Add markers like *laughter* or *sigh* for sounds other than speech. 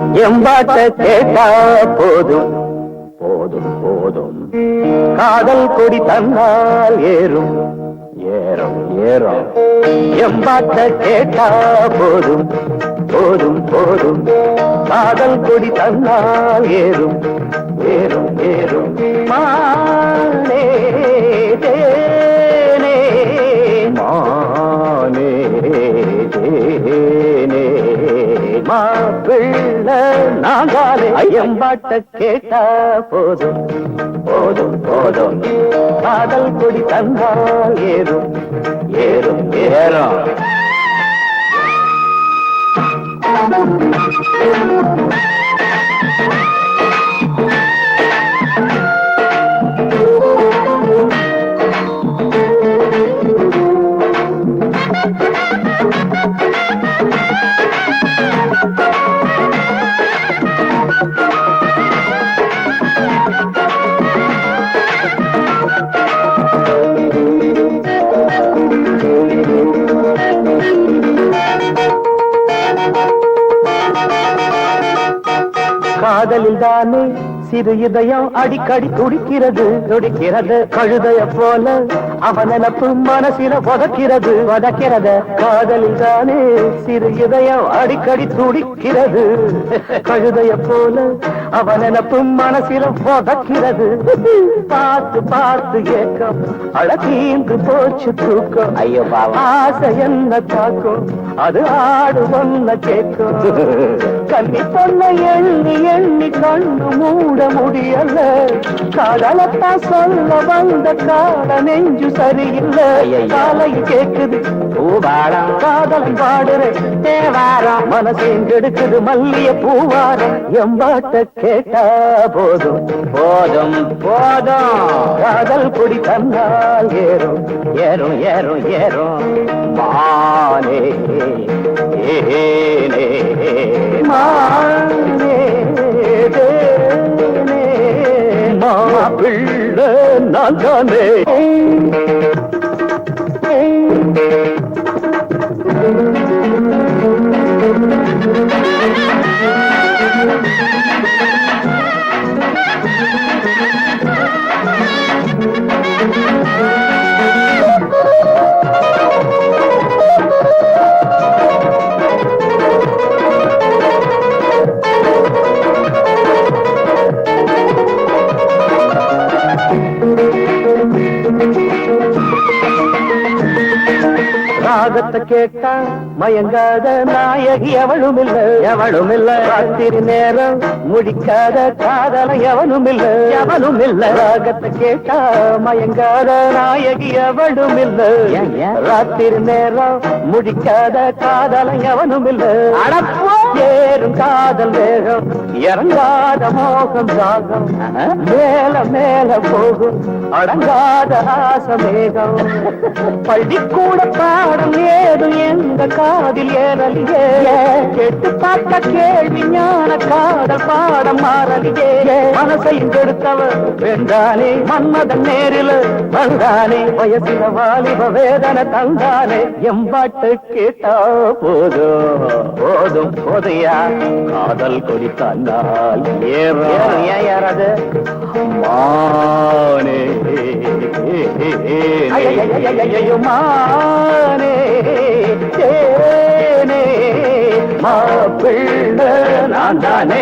எம்பாட்ட கேட்டா போதும். போதும் போதும். காதல் கொடி தன்னால் ஏறும். ஏறும் ஏறும். எம்பாட்ட கேட்டா போதும். போதும் போதும். காதல் கொடி தன்னால் ஏறும். ஏறும் ஏறும். மானே பிள்ள நாங்காலே ஐயம்பாட்ட கேட்டா போதும் போதும் போதும். காதல் கொடி தந்தால் ஏறும் ஏறும் ஏறும். காதலில் தானே சிறு இதயம் அடிக்கடி துடிக்கிறது துடிக்கிறது. கழுதைய போல அவன் நினப்பு மனசில உதக்கிறது உதக்கிறது காதலில் தானே சிறு இதயம் அடிக்கடி துடிக்கிறது. கழுதைய போல அவன் நினப்பு மனசில உதக்கிறது பார்த்து பார்த்து ஏக்கம் அழகீந்து போச்சு தூக்கம். ஐயோ ஆசை என்ன தாக்கும் அது ஆடு ஒன்ன கேட்கும் *laughs* கண்ணி பொண்ண எண்ணி எண்ணி கண்ணு மூட முடியல. காதலத்தான் சொல்ல வந்த கால நெஞ்சு சரியில்லை. காலை கேக்குது. பூவாரம் காதலன் பாடுறேன் தேவாரம். மனசையும் கெடுக்குது மல்லிய பூவாரம். எம்பாட்ட கேட்டா போதும். போதும் போதும். காதல் கொடி தந்தால் ஏறும். ஏறும் ஏறும் ஏறும். மானே ஏனே மாப்பிள்ளை ராகத்தை கேட்டா மயங்காத நாயகி எவளும் இல்ல எவளும் இல்ல ராத்திரி நேரம் முடிக்காத காதல எவனும் இல்ல எவனும் இல்ல ராகத்தை கேட்டா மயங்காத நாயகி எவளும் இல்ல ராத்திரி நேரம் முடிக்காத காதல எவனும் இல்ல ஏறும் காதல் வேகம் இறங்காத மோகம் ராகம் மேல மேல போகும் அடங்காத ஆசமேகம் பள்ளிக்கூட பாடம் ஏதும் எங்க காதில் ஏறலியே. கேட்டு பார்த்த கேள்வி ஞான காதல் பாடம் மாறலியே. மனசையும் கெடுத்தவர் வென்றானே மன்மதன் நேரில் வந்தானே. வயசில வாலிப வேதனை தந்தானே. எம்பாட்டு கேட்டா போதும் போதும் போதையா? காதல் கொடி தந்தால் ஏறும் ஏன் யாராவது மானே ஐயையையையையோ, மானே மாப்பிள்ளை நான் தானே.